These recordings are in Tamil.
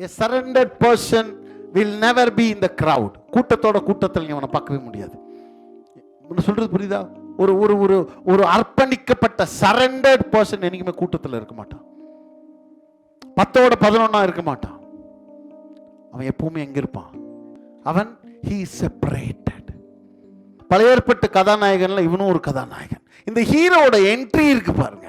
A surrendered person will never be in the கூட்டத்தோட கூட்டத்தில் நீ அவனை பார்க்கவே முடியாது. ஒன்று சொல்றது புரியுதா? ஒரு ஒரு ஒரு ஒரு அர்ப்பணிக்கப்பட்ட சரண்டர்ட் பர்சன் என்னைக்குமே கூட்டத்தில் இருக்க மாட்டான். பத்தோட பதினொன்னா இருக்க மாட்டான். அவன் எப்பவுமே எங்க இருப்பான்? அவன் ஹீ செப்பரேட்டட் பழைய ஏற்பட்ட கதாநாயகன்ல இவனும் ஒரு கதாநாயகன். இந்த ஹீரோட என்ட்ரி இருக்கு பாருங்க.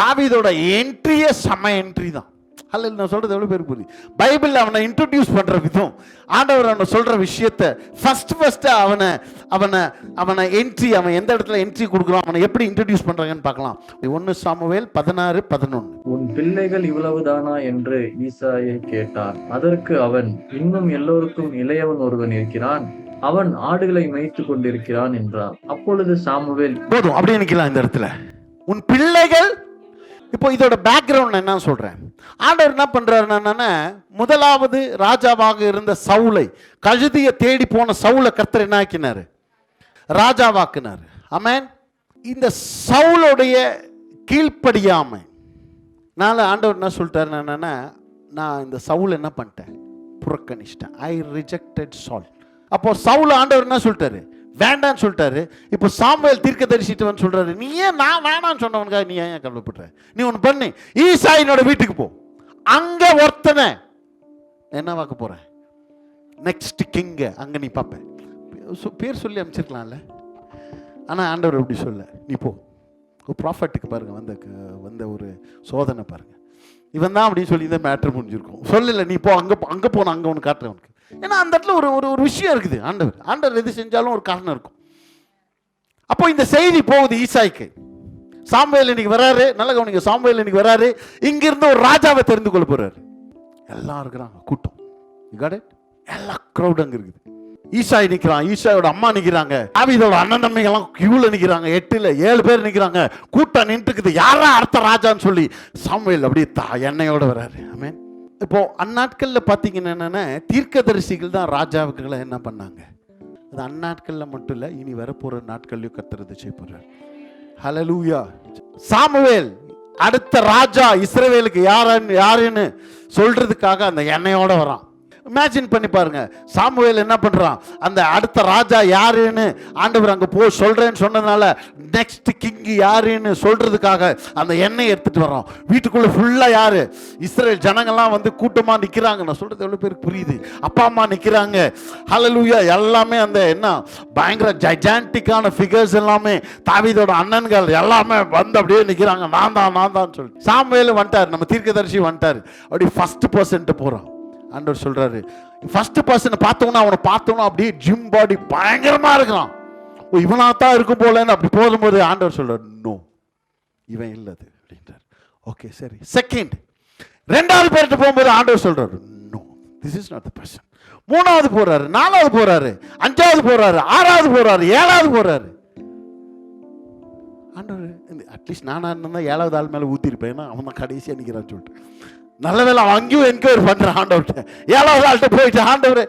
தாவிதோட என்ட்ரியே செம என்ட்ரி தான். அல்ல நான் சொல்றது எவ்வளவு பேருக்கு புரியுது? பைபிள்ல அவனை இன்ட்ரடியூஸ் பண்ற விதம். ஆண்டவர் அவனை சொல்ற விஷயத்த ஃபர்ஸ்ட் ஃபர்ஸ்ட் அவனை அவனை அவனை என்ட்ரி அவன் எந்த இடத்துல என்ட்ரி கொடுக்குறான் அவனை எப்படி இன்ட்ரடியூஸ் பண்றாங்கன்னு பார்க்கலாம். ஒன்னு சாமுவேல் பதினாறு பதினொன்று உன் பிள்ளைகள் இவ்வளவுதானா? என்று ஈசாயை கேட்டான். அதற்கு அவன் இன்னும் எல்லோருக்கும் இளையவன் ஒருவன் இருக்கிறான். அவன் ஆடுகளை மேய்த்துக் கொண்டிருக்கிறான் என்றான். அப்பொழுது சாமுவேல் போதும் அப்படியே நிக்கலாம் இந்த இடத்துல. உன் பிள்ளைகள் இப்போ இதோட பேக்ரவுண்ட் நான் என்ன சொல்கிறேன் ஆண்டவர் என்ன பண்றாருன்னா முதலாவது ராஜாவாக இருந்த சவுளை கழுதியை தேடி போன சவுளை கர்த்தர் என்ன ஆக்கினார்? ராஜாவாக்குனாரு. அமேன் இந்த சவுளுடைய கீழ்ப்படியாமை. நாளை ஆண்டவர் என்ன சொல்லிட்டாரு என்னன்னா நான் இந்த சவுல் என்ன பண்ணிட்டேன்? புறக்கணிச்சிட்டேன். ஐ ரிஜெக்டட் சால் அப்போ சவுல் ஆண்டவர் என்ன சொல்லிட்டாரு? வேண்டான்னு சொல்லிட்டாரு. இப்போ சாமுவேல் தீர்க்க தரிசிட்டவன் சொல்கிறாரு நீ ஏன் நான் வேணான்னு சொன்னவனுக்காக நீ ஏன் கவலைப்படுற? நீ ஒன்று பண்ணு. ஈசாயினோட வீட்டுக்கு போ. அங்கே ஒருத்தனை என்ன பார்க்க போகிறேன் நெக்ஸ்ட் கிங்க அங்கே நீ பார்ப்பேன் சு- பேர் சொல்லி அமைச்சிருக்கலாம்ல ஆனால் ஆண்டவர் எப்படி சொல்ல நீ போ. ஒரு ப்ராஃபட்டுக்கு பாருங்கள் வந்த வந்த ஒரு சோதனை பாருங்க. இவன் தான் அப்படின்னு சொல்லி இந்த மேட்ரு முடிஞ்சிருக்கும் சொல்லலை நீ போ அங்கே அங்கே போன அங்கே ஒன்று காட்டுறேன் உனக்கு. ஏன்னா அந்த இடத்துல ஒரு ஒரு ஒரு விஷயம் இருக்குது. ஆண்டவர் ஆண்டவர் எது செஞ்சாலும் ஒரு காரணம் இருக்கும். அப்போ இந்த செய்தி போகுது ஈசாய்க்கு. சாமுவேல் இன்னைக்கு வராரு. நல்ல கவனிங்க சாமுவேல் இன்னைக்கு வராரு. இங்கிருந்து ஒரு ராஜாவை தெரிந்து கொள்ள போறாரு. எல்லாம் இருக்கிறாங்க கூட்டம். எல்லா க்ரௌட் அங்கே இருக்குது. ஈசாய் நிற்கிறான் ஈசாயோட அம்மா நிற்கிறாங்க ஆவிதோட அண்ணன் தம்பிகள்லாம் கியூவில் நிற்கிறாங்க எட்டில் ஏழு பேர் நிற்கிறாங்க கூட்டம் நின்றுக்குது. யாரா அடுத்த ராஜான்னு சொல்லி சாமுவேல் அப்படியே தா எண்ணெயோட வராரு. ஆமென் இப்போ அந்நாட்களில் பார்த்தீங்கன்னா என்னென்னா தீர்க்கதரிசிகள் தான் ராஜாவுக்குகளை என்ன பண்ணாங்க? அது அந்நாட்களில் மட்டும் இல்லை இனி வரப்போற நாட்கள்லயும் கத்துறது செய்ய போறாரு. ஹலலூயா சாமுவேல் அடுத்த ராஜா இஸ்ரேவேலுக்கு யாருன்னு யாருன்னு சொல்றதுக்காக அந்த எண்ணெயோட வரான். இமேஜின் பண்ணி பாருங்க. சாமுவேல் என்ன பண்றான்? அந்த அடுத்த ராஜா யாருன்னு ஆண்டவர் அங்க போ சொல்றேன்னு சொன்னதுனால நெக்ஸ்ட் கிங் யாருன்னு சொல்றதுக்காக அந்த எண்ணெய் எடுத்துட்டு வரோம் வீட்டுக்குள்ள ஃபுல்லா யாரு? இஸ்ரேல் ஜனங்கள்லாம் வந்து கூட்டமா நிக்கிறாங்க. நான் சொல்றது எவ்வளவு பேருக்கு புரியுது? அப்பா அம்மா நிக்கிறாங்க. ஹலலூயா எல்லாமே அந்த என்ன? பயங்கர ஜைஜான்டிக்கான ஃபிகர்ஸ் எல்லாமே தாவிதோட அண்ணன்கள் எல்லாமே வந்து அப்படியே நிக்கிறாங்க. நான் தான் நான் தான் சொல்லி சாமுவேல் வந்துட்டார். நம்ம தீர்க்கதரிசி வந்துட்டார். அப்படி ஃபர்ஸ்ட் பர்சன்ட்டு போறோம் ஆண்டவர் சொல்றாரு ஃபர்ஸ்ட் பர்சனை பார்த்தோன்னா அவனை பார்த்தோன்னா அப்படியே ஜிம் பாடி பயங்கரமா இருக்கிறான். ஓ இவனா தான் இருக்கும் போலன்னு அப்படி போகும்போது ஆண்டவர் சொல்றாரு நோ இவன் இல்லது அப்படின்றார். ஓகே சரி. செகண்ட் ரெண்டாவது பேர்கிட்ட போகும்போது ஆண்டவர் சொல்றாரு no this is not the person மூணாவது போறாரு நாலாவது போறாரு அஞ்சாவது போறாரு ஆறாவது போறாரு ஏழாவது போறாரு. ஆண்டவர் அட்லீஸ்ட் நானா இருந்தா ஏழாவது ஆள் மேல ஊத்திருப்பேன் ஏன்னா அவன் தான் கடைசியா நிக்கிறான்னு சொல்லிட்டு. நல்ல வேலை அவன் அங்கேயும் என்கொயரி பண்றான் ஆண்டவர்கிட்ட. ஏழாவது ஆள்கிட்ட போயிட்டு ஆண்டவர்.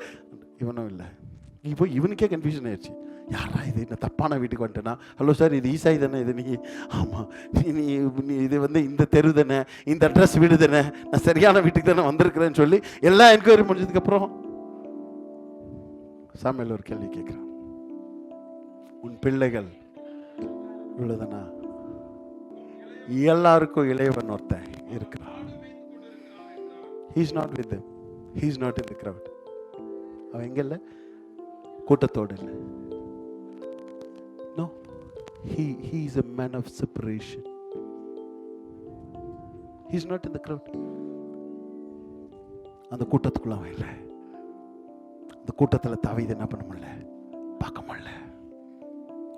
இவனும் இல்லை. இப்போ இவனுக்கே கன்ஃபியூஷன் ஆயிடுச்சு. யாரா இது? இந்த தப்பான வீட்டுக்கு வந்துட்டேன்னா ஹலோ சார் இது ஈசாய் தானே இது நீ. ஆமாம் நீ நீ நீ இது வந்து இந்த தெரு தானே இந்த அட்ரஸ் வீடு தானே. நான் சரியான வீட்டுக்கு தானே வந்திருக்கிறேன்னு சொல்லி எல்லா என்கொயரி முடிஞ்சதுக்கப்புறம் சாமியில் ஒரு கேள்வி கேட்குறான். உன் பிள்ளைகள் இவ்வளோதானா எல்லாருக்கும் இளையவன் ஒருத்தன் இருக்கிறான் he's not with he's not in the crowd அவன் எங்கே இல்லை? கூட்டத்தோடு இல்லை. No he he is a man of separation he's not in the crowd அந்த கூட்டத்துக்குள்ள அவன் இல்லை. அந்த கூட்டத்தில் தாவீது என்ன பண்ண முடியல? பார்க்க முடியல.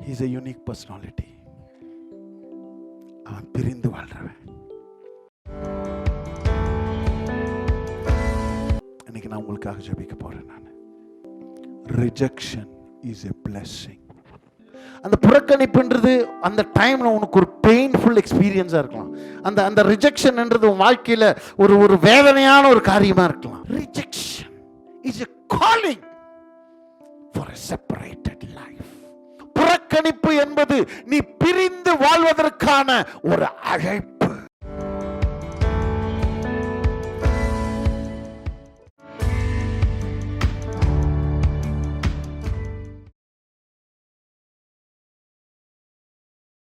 ஹீஸ் அ யூனிக் பர்சனாலிட்டி அவன் பிரிந்து வாழ்கிறவன் நான் உங்களுக்காக ஜபிக்க போறேன் நான். ரிஜெக்ஷன் இஸ் எ பிளஸ்ஸிங் அந்த புறக்கணிப்புன்றது அந்த டைம்ல உனக்கு ஒரு பெயின்ஃபுல் எக்ஸ்பீரியன்ஸாக இருக்கலாம். அந்த அந்த ரிஜெக்ஷன்ன்றது உன் வாழ்க்கையில ஒரு ஒரு வேதனையான ஒரு காரியமா இருக்கலாம். Rejection is a calling for a separated life புறக்கணிப்பு என்பது நீ பிரிந்து வாழ்வதற்கான ஒரு அழைப்பு.